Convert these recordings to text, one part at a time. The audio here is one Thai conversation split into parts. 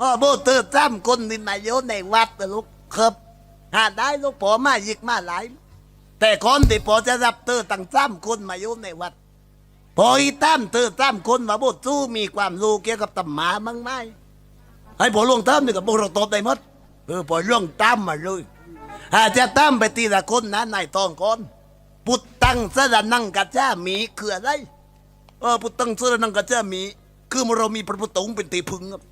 อ๋อโบเตอร์จ้ำคนนี่มาโยในวัดนะลูกครับหาได้ลูกพอมาหยิกมาหลาย แต่คนที่พอจะรับเตอร์ตั้งจ้ำคนมาโยในวัดพออีตั้มเตอร์จ้ำคนมาโบสู้มีความรู้เกี่ยวกับตำหมามั้งไหมให้พอล่วงตั้มนี่กับพวกเราตบได้หมดเออพอล่วงตั้มมาเลยอาจจะตั้มไปทีละคนนะนายตองก่อนปุตตังสระนังกัจจามีคืออะไรเออปุตตังสระนังกัจจามี คือเรามีพระพุทธองค์เป็นตีพึงครับ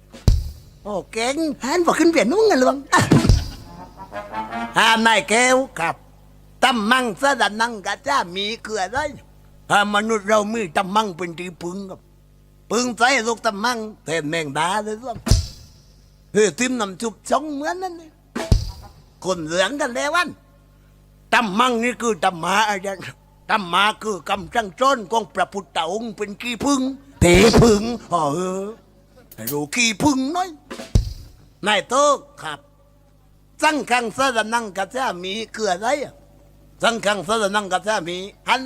โอ้เก่งหันบอกขึ้นเปลี่ยนนุ่งกันหลวงอะหานายแก้วครับตำมังสะดันนังกะจ้ามีเกลือไรอ่ามนุษย์เรามีตำมังเป็นที่พึงครับพึงใจลูกตำมังแทนแมงดาเลยหลวงเฮ้ยทิมน้ำชุบชงเหมือนนั่นนี่คนเหลืองกันแล้ววันตำมังนี่คือตำหมาอะไรตำหมาคือกำจังจ้นของพระพุทธองค์เป็นกี่พึงเทพึงอ๋อเออรู้ขี้พึ่งน้อย นายโตครับ สังขังสระนังกัจจามีคืออะไรสังขังสระนังกัจจามีหัน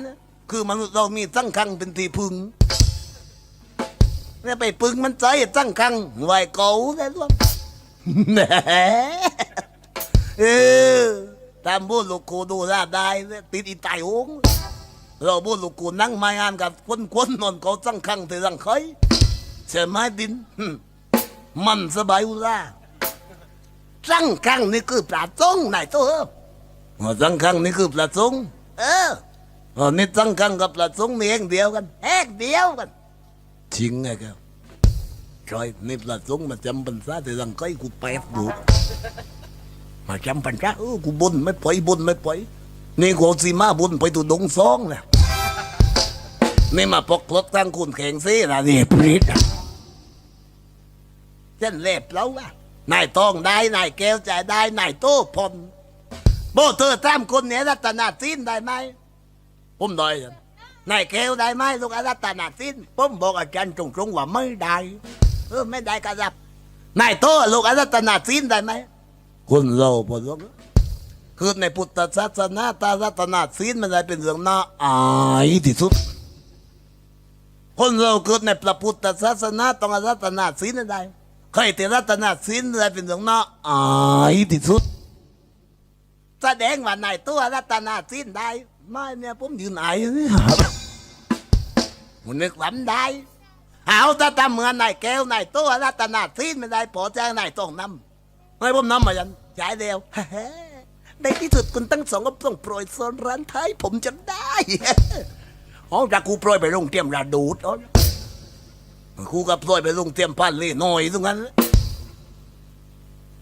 คือมนุษย์เรามีสังขังเป็นที่พึ่งเนี่ยไปพึ่งมันใจสังขังไหวเก่าได้ด้วยแหมเออตามบูลูกกูดูแลได้ติดอีไตายโองเราบูลูกกูนั่งมางานกับคนคนๆนอนเขาสังขังเธอสังเคยใช่ไหมดินมันสบายอุลา จังคังนี่คือปลาจงไหนายตัวอ๋อจังคังนี่คือปลาจงเอออ๋อนี่จังคังกับปลาจงนี่เองเดียวกันเองเดียวกันจริงไงครับใช่นี่ปลาจงมาจำปัญษาแต่รังก้อยกูแปดดูมาจำปัญษาเออกูบนไม่ปล่อยบนไม่ปล่อยนี่กูเอาสีมาบนไปตัวดงซองแล้วนี่มาปกลดตั้งคุณแข่งซีนะนี่ปริดอะเส้นเล็บแล้วว่ นายตองได้นายแก้วใจได้นายโต้พลโบเธอตามคนเนี้ยรัตนาสินได้ไหมผมได้ครับนายแก้วได้ไหมลูกรัตนาสินผมบอกอาจารย์ตรงๆว่าไม่ได้เออไม่ได้ก็รับนายโตลูกรัตนาสินได้ไหมคุณเราพอลูกคือในพุทธศาสนาตารัตนาสินมันได้เป็นเรื่องน่าอายที่สุด คนเราเกิดในพระพุทธศาสนาต้องรัตนาศีลได้ ใครที่รัตนาศีลได้เป็นเรื่องน่าอายที่สุด แสดงว่านายตัวรัตนาศีลได้ ไม่เนี่ยผมยืนอายอยู่นี่มันนึกหวันได้เอาแต่ทำเหมือนนายแก้วนายตัวรัตนาศีลไม่ได้พอแจ้งนายต้องนำให้ผมนำมายันจ่ายเดียวในที่สุดคุณตั้งสองก็ต้องโปรยโซนร้านไทยผมจนได้อ๋อจากครูโปรยไปลงเตรียมระดูดอ๋อ ครูก็โปรยไปลงเตรียมพันเล่หน่อยตรงนั้น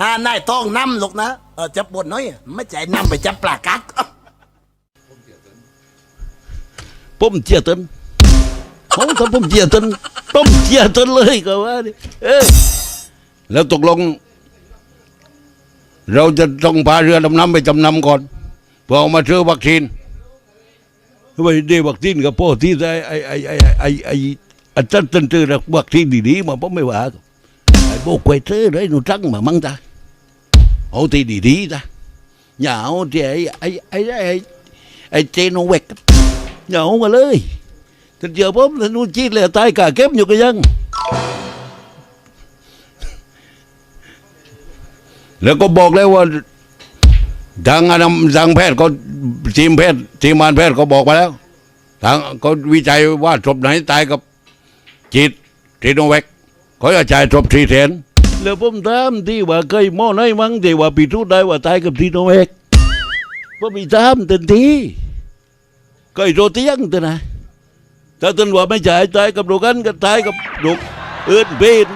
อ่านายต้องนำลูกนะเออจับบนน้อย ไม่ใจนำไปจับปลากัดผมเจียเตินผมถ้าผมเจียเตินผมเจียเตินเลยก็ว่าดิเออแล้วตกลง เราจะต้องพาเรือดำน้ำไปจำนำก่อนเพื่อเอามาซื้อวัคซีนไปได้วัคซีนกับพ่อที่ได้ไอ้ไอ้ไอ้ไอ้ไอ้ อาจารย์ตันเจอวัคซีนดีๆมาผมไม่ว่าไอ้โบกไว้เจอเลยหนูจังมามั่งจ้ะเอาที่ดีๆจ้ะอย่าเอาที่ไอ้ไอ้ไอ้ไอ้ไอ้เจโนเวกอย่าเอามาเลยถ้าเจอผมถ้านู่นจีดเลยตายกะเก็บอยู่ก็ยัง แล้วก็บอกแล้วว่าทางอนาทางแพทย์ก็ทีมแพทย์ทีมงานแพทย์ก็บอกมาแล้วทางก็วิจัยว่าศพไหนตายกับ จิตทีโนแวคเขาจะจ่ายศพสี่แสนแล้วผมถามที่ว่าเคยหม้อไหนมั้งที่ว่าพิสูจน์ได้ว่าตายกับทีโนแวคผมมีถามทันทีก็ไอ้โรตียังตัวนะถ้าตันว่าไม่จ่ายตายกับโรกันก็ตายกับโรคอื่นเป็น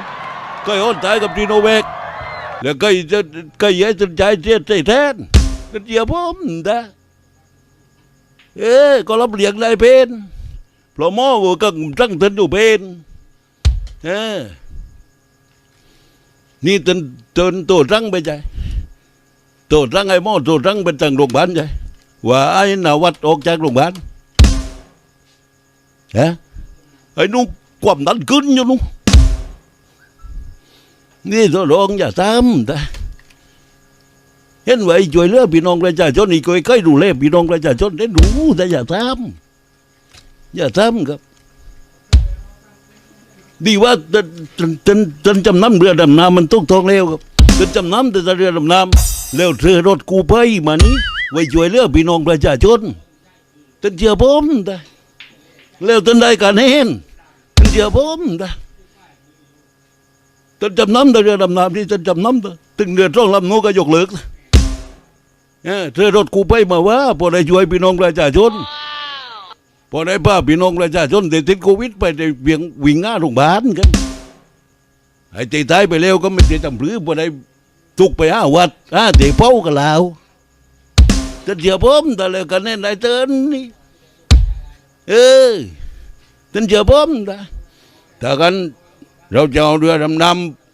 ก็ไอ้อนตายกับจีโนแวคแล้วก็จะก็ไอ้จะจ่ายเสียใจแทนก็เดียวผมนะเออก็รับเลี้ยงได้เป็นเพราะหม้อว่าก็ตั้งตันอยู่เป็น เออ นี่ตนตนตัวตั้งไปใจตัวตั้งไอ้หม้อตัวตั้งเป็นตังโรงพยาบาลใจว่าไอ้นาวัดออกจากโรงพยาบาลฮะไอ้นุ่งความดันขึ้นอยู่นุ่งนี่ตัวรองอย่าทำแต่เห็นว่าไอ้ช่วยเหลือพี่น้องประชาชนอีกเคยเคยดูแลพี่น้องประชาชนได้ดูแต่อย่าทำอย่าทำครับ ดีว่าจนจนจนจนจำน้ำเรือดำน้ำมันตกทองแล้วครับจนจำน้ำแต่เรือดำน้ำแล้วเธอรถกูไปมานี้ไว้ช่วยเหลือพี่น้องประชาชนจนเชื่อผมได้แล้วจนได้การเห็นจนเชื่อผมได้จนจำน้ำแต่เรือดำน้ำที่จนจำน้ำแต่ถึงเรือท่องลำโนก็ยกเลิกเออเธอรถกูไปมาว่าพอได้ช่วยพี่น้องประชาชน พอได้ป้าพี่น้องประชาชนติดโควิดไปได้เวียงวิ่งหน้าโรงพยาบาลกันไอ้ตีตายไปแล้วก็ไม่ได้ทำหรือพอได้ทุกไปห้าวัดห้าเตะเป้ากันแล้วจะเสียผมแต่แล้วกันแน่นได้เตือนนี่เออจนเสียผมนะถ้ากันเราจะเอาเรือดำน้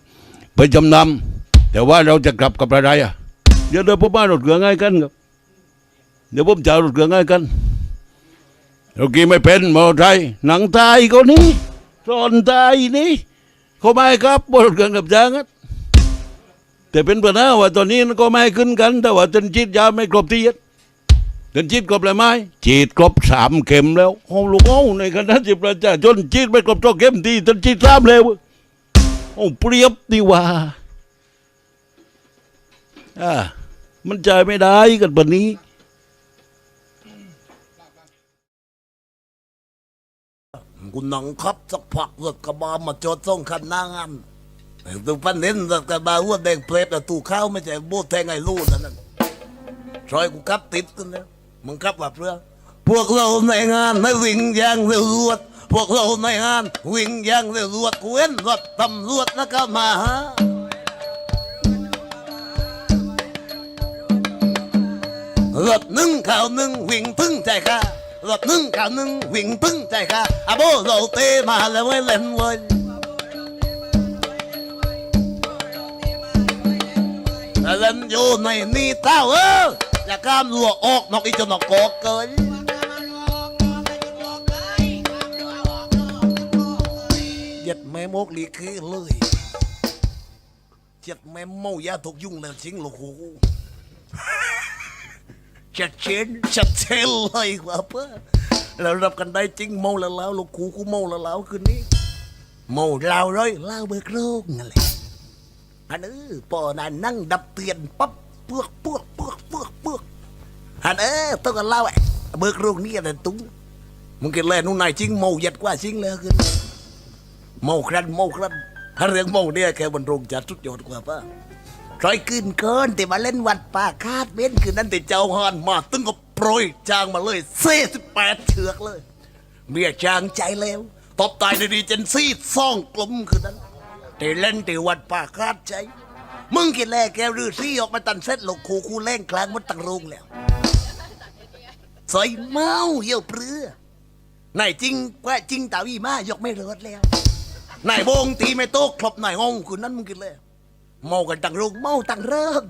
ำไปจำนำแต่ว่าเราจะกลับกับอะไรอะเดี๋ยวเดี๋ยวผมมารถเกลือง่ายกันครับเดี๋ยวผมจะเอารถเกลือง่ายกัน เรากินไม่เป็นมอไทยหนังตายก็นี้ตอนตายนี่เขาไม่ครับบนเกินกับจางอะแต่เป็นปัญหาว่าตอนนี้ก็ไม่ขึ้นกัน แต่ว่าจนฉีดยาไม่ครบที่ยัดจนฉีดครบเลยไหมฉีดครบสามเข็มแล้วโอ้ลูกเอาในคณะที่ประชาชนฉีดไม่ครบสองเข็มทีจนฉีดสามแล้วโอ้เปรียบดีว่าอ่ามันใจไม่ได้กันแบบนี้ กูหนังครับสักพักรถกระบะมาจอดส่งคันหน้างานต่ดูพันเน้นรถกระบะหัวแดงเพลฟแต่ตู้ข้าวไม่ใช่โบแทงไอ้ลู่นั่นน่ะซอยกูขับติดกันแล้วมึงขับแบบเรือพวกเราในงานไม่วิ่งยางเร็วรวดพวกเราในงานวิ่งยางเร็วรวดเห็นรถตำรวจแล้วก็มาหารถหนึ่งข่าวหนึ่งวิ่งพึ่งใจข้า รถหนึ่งขาหนึ่งวิ่งพึ่งใจข้าอาโบเราเตมาแล้วไว้เล่นเว้ยแต่เล่นอยู่ในนี่เต้าเอออย่าก้ามลัวออกนอกอีจนอกกอกเกินเจ็ดแม่โมกลีคือเลย เจ็ดแม่เมายาถูกยุ่งแล้วจริงเหรอโหชัดเจนชัดเจนเลยว่าเพื่อเรารับกันได้จริงเมาแล้วแล้วลูกคูกูเมาแล้วแล้วคืนนี้เมาเราเลยเล่าเบิกโรคนั่นแหละอันเออปอน่ะนั่งดับเตียนปั๊บเปือกเปือกเปือกเปือกเปือกอันเออต้องกันเล่าไอ้เบิกโรคนี่อะไรตุ้งมึงกินแล้วนู่นนายจริงเมายัดกว่าจริงเลยคืนเมาครั้นเมาครั้นถ้าเรื่องเมาเนี่ยแค่บนโรงจัดสุดยอดกว่าป้า รอยขึ้นเกินแต่มาเล่นวัดป่าคาดเบ้นคืนนั้นแต่เจ้าฮอนมาตึงก็โปรยจางมาเลยเซ่สิบแปดเชือกเลย เมียจางใจแล้วตบตายในดีเจนซี่ซ่องกลมคืนนั้นแต่เล่นแต่วัดป่าคาดใจ มึงกินแลแกรือซี่ออกมาตันเซ็ตหลกคูคูเล่งกลางมันตังโรงแล้วใส่เมาเหี่ยวเปลือไหนจริงกว่าจริงตาวีมายกไม่รอดแล้วนายโบงตีไม่โต๊ะครบนายงงคืนนั้นมึงกินเลย เมากันตั้งโรงเมาตั้งเริ่ม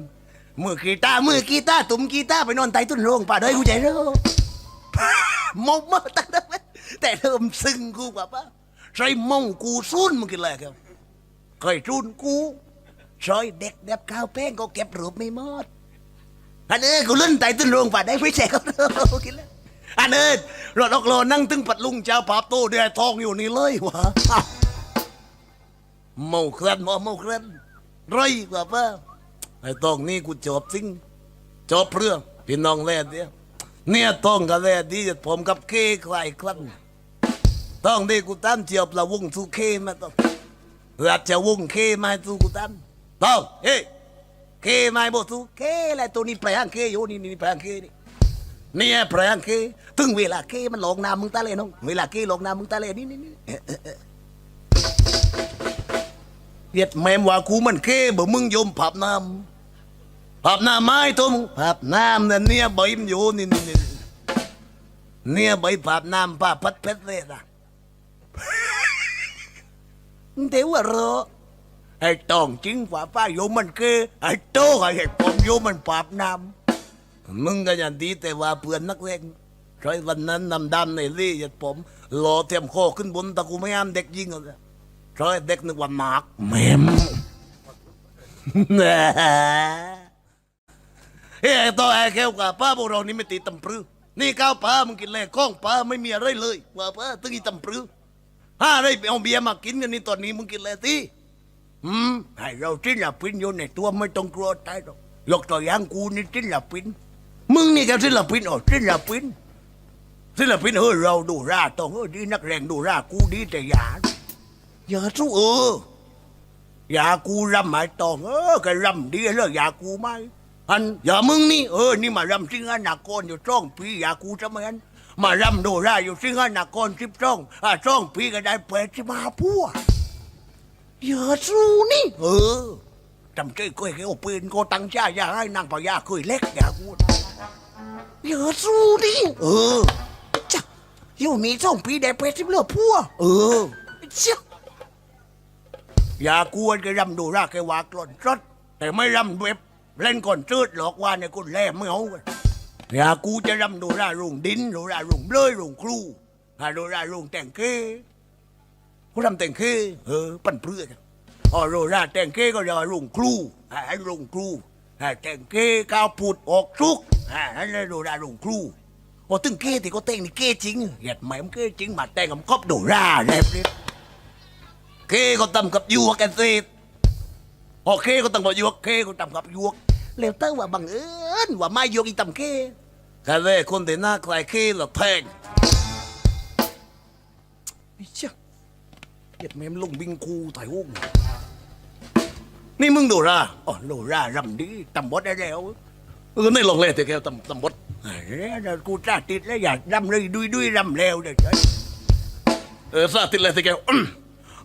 มือกีตาร์มือกีตาร์ตุ่มกีตาร์ไปนอนใต้ต้นโรงป่าด้วยกูใจเริ่มเมาเมาตั้งเริ่มแต่เริ่มซึ้งกูกว่าป่ะใส่เมากูซุนมึงกินอะไรครับเคยซุนกูซอยเด็กเด็บข้าวแป้งก็เก็บรูปไม่หมดอันเออกูเล่นใต้ต้นโรงป่าได้ไม่ใช่เขาเริ่มกินแล้วอันเออรถออกโลนั่งตึงปัดลุงเจ้าปาบโตเดือดทองอยู่นี่เลยวะเมาเคลื่อนเมาเมาเคลื่อน ไรกว่าป้าไอ้ตองนี่กูจบสิ่งจบเรื่องพี่น้องแล่เนี่ยเนี่ยต้องกับแล่ดีผมกับเคใครคลั่นต้องดีกูตั้มเจียบละวงสู้เคมาต้องราชวงเคมาสู้กูตั้มต้องเฮ้เคมาบ่สู้เคอะไรตัวนี้แปลงเคอยู่นี่นี่แปลงเคนี่เนี่ยแปลงเคถึงเวลาเคมันหลอกน้ำมึงตาเลยน้องเวลาเคหลอกน้ำมึงตาเลยนี่นี่นี่ เวียดแมมว่ากูมันเคบ่มึงโยมผับน้ำผับน้ำไม้ตัวมึงผับน้ำนั่นเนี่ยใบมันอยู่นี่นี่นี่เนี่ยใบผับน้ำป้าพัดเพชรเลยนะเดี๋ยวรอไอ้ตองจริงกว่าป้าโยมมันเคไอ้โตไอ้ผมโยมมันผับน้ำมึงก็อย่างดีแต่ว่าเพื่อนนักเลงใช้วันนั้นนำดำในรี่ยัดผมรอเตรียมคอขึ้นบนตะกูไม่ยามเด็กยิงเลย เพราะเด็กนึกว่าหมากแมมเฮ้ยตัวไอ้แก้วกับป้าพวกเรานี่ไม่ตีตำปรือนี่ก้าวป้ามึงกินแลกล้องป้าไม่มีอะไรเลยว่าป้าตึงอีตำปรือห้าได้ไปเอาเบียร์มากินกันนี่ตอนนี้มึงกินเลยสิอืมให้เราศิลปินอยู่ในตัวไม่ต้องกลัวตายหรอกยกตัวอย่างกูนี่ศิลปินมึงนี่แกศิลปินอ๋อศิลปินศิลปินเออเราดูราต้องเออดีนักแรงดูรากูดีแต่ยา อย่าสู้เออ อย่ากูรำหมายตองเออก็รำดีเลยอย่ากูไหมอันอย่ามึงนี่เออนี่มารำสิงห์นากรอยู่ช่องปีอย่ากูจะไม่อันมารำดูราอยู่สิงห์นากรสิบช่องอ่าช่องปีก็ได้แปดสิบห้าพัวอย่าสู้นี่ เออจำใจเคยเอาปืนโกตังจ้าอย่าให้นางพญาเคยเล็กอย่ากูอย่าสู้ดิเออจ้ะอยู่มีสองปีได้ไปสิบเลือพัวเออเจ้า อย่ากวนก็รำดูรากแกวากลอนรถแต่ไม่รำเว็บเล่นก่อนจืดหลอกว่าเนี่ยกูแล่ไม่เอาอย่ากูจะรำดูรารุงดินดูรารุงเบลยรุงครูหาดูรารุงแต่งเก้กูทำแต่งเก้เออปั่นเพื่อกันอ๋อดูราแต่งเก้ก็จะรุงครูหารุงครูหาแต่งเก้ก้าวผุดออกทุกหาให้ดูรารุงครูโอ้ตึงเก้ที่เขาแต่งนี่เก้จริงเหยียดแหม่มเก้จริงมาแต่งกับครอบดูราแลบเลย เก้ก็ตำกับยวกันสิโอเคก็ต้องบอกยวกเคก็ตำกับยวกแล้วเต้าว่าบังเอิญว่าไม่ยวกอีตำเคแค่เล่คนที่หน้าใคล้ายเคหรอแพงไอ้เจ้าเหยียดแม่มลงบิงคูถ่ายหุ้งนี่มึงโดราอ๋อโดรารำดีตำบดได้แล้วเออไม่ลงเลยแต่แกตำตำบดเฮ้ยกูจ้าติดแล้วอยากรำเลยดุยดุยรำแล้วเดี๋ยวเออซาติดเลยแต่แกอืมเออะแก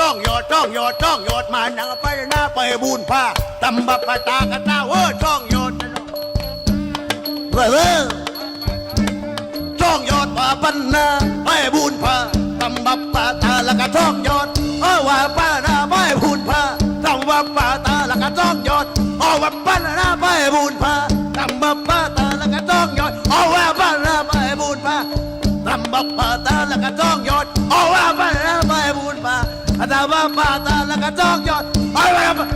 ช่องโยดช่องโยดช่องโยดมาหนังไปหน้าไปบูนผ้าตำบับปาตากะตาเวอช่องโยดเนาะเว้ยเว้องยอดว่าปันนาไม่บุญพาตำบับปาตาละกะช่องยอดเออว่าป้านาไม่บุญพาตำบับปาตาละกะช่องยอดเออว่าป้านาไม่บุญพาตำบับปาตาละกะช่องยอดเออว่าป้านาไม่บุญพาตำบับปาตาละกะช่องยอดเออว่าป้านาไม่บุญพา ตำบับปาตาละกะช่องยอดเออว่าป้า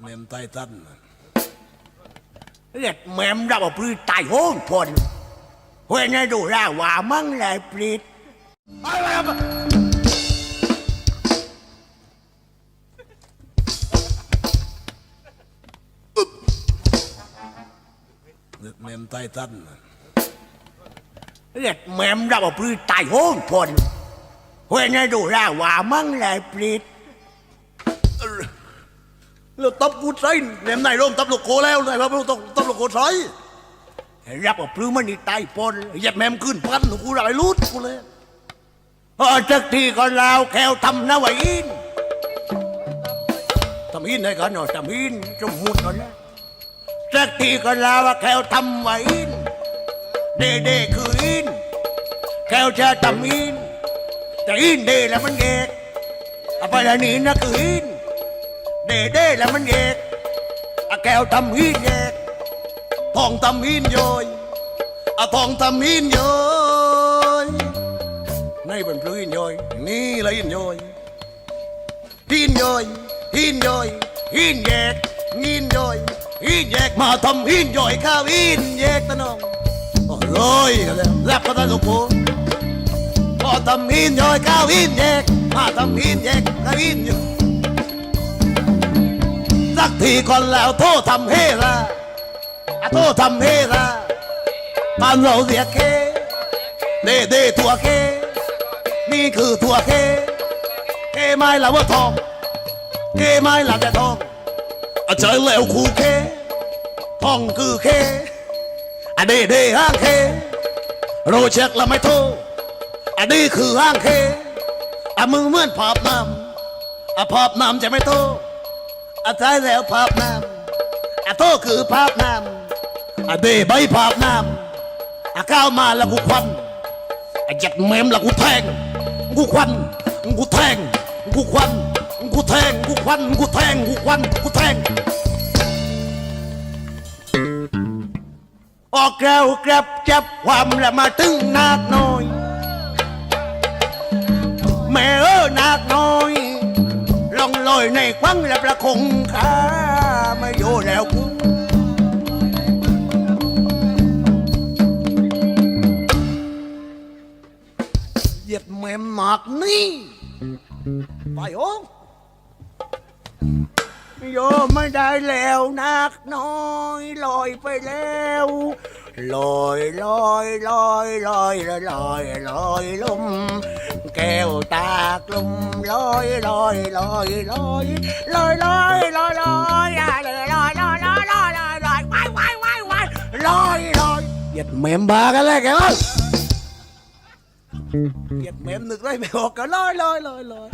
แมมไตตันเรียกแมมเราเอาปลีตายโหงพนเว้ยนายดูราว่ามั่งแหละปลีดไปไปไป แมมไตตันเรียกแมมเราปลีตายโหงพนเว้ยนายดูราว่ามั่งแหละปลีดแล้วตับกูใส่แหนมนายร่มตับลูกโคแล้วนายครับต้องตับลูกโคใส่รับกับพลื้มันนี่ตายปนเหยัดแมมขึ้นพันกูไรลุดกูเลยเออจักทีก็ลาวแควทำนะไว้อินทำอินให้กันหน่อยทำอินจมมุดหน่อยนะ จักทีก็ลาวแควทำไว้อินเดเดคืออินแควจะทำอินแต่อินเดแล้วมันเด็กอะไรนี่นะคืออินเด้เดแล้วมันเอกอะแก้วทำหินเอกทองทำหินโยยอะทองทำหินโยยในบนพลื้หินโยยนี่ละหินโยยหินโยยหินโยยหินแยกหินโยย หินแยกมาทำหินโยยข้าวหินแยกตะน้องโอ้ยแล้วแลบก็ได้ลูกผู้พอทำหินโยยข้าวหินแยกมาทำหินแยกข้าวหินโยยสักทีก่อนแล้วโทษทำเฮละโทษทำเฮละบ้านเราเรียกเคเด้เด้ตัวเค นี่คือตัวเคเคไม้ละว่าทองเคไม้ละแต่ทอง อะเจอแล้วคู่เคทองคือเคอะเด้เด้ห้างเคโรเช็คละไม่โทอันนี้คือห้างเคอะมึงเหมือนภาพน้ำอะภาพน้ำจะไม่โทษอาใช้แล้วภาพน้ำอาโทคือภาพน้ำอาเด้ใบภาพน้ำอาก้าวมาแล้วกูควันอ้เจ็ดเมมละกูแทงกูควันกูแทงกูควัน แทงกูควันกูแทงกูควันกูแทง ออกแกวแกรบจับความและมาตึงนาคน้อย แม่เออนาคน้อยลองลอยในควังและประคงขาไม่อยู่แล้วกูเหยียดแม่มหมากนี่ไป โอ้โยไม่ได้แล้วนักน้อยลอยไปแล้วลอยลอยลอยลอยลอยลอยลอยลมแก้วตากลมลอยลอยลอยลอยลอยลอยลอยลอยลอยลอยลอยลอยลอยลอยลอยลอยว้ายว้ายว้ายว้ายลอยลอยเหยียดแม่มบากันเลยแกวะเหยียดเมมนึกไรไม่ออกก็ลอยลอยลอยลอย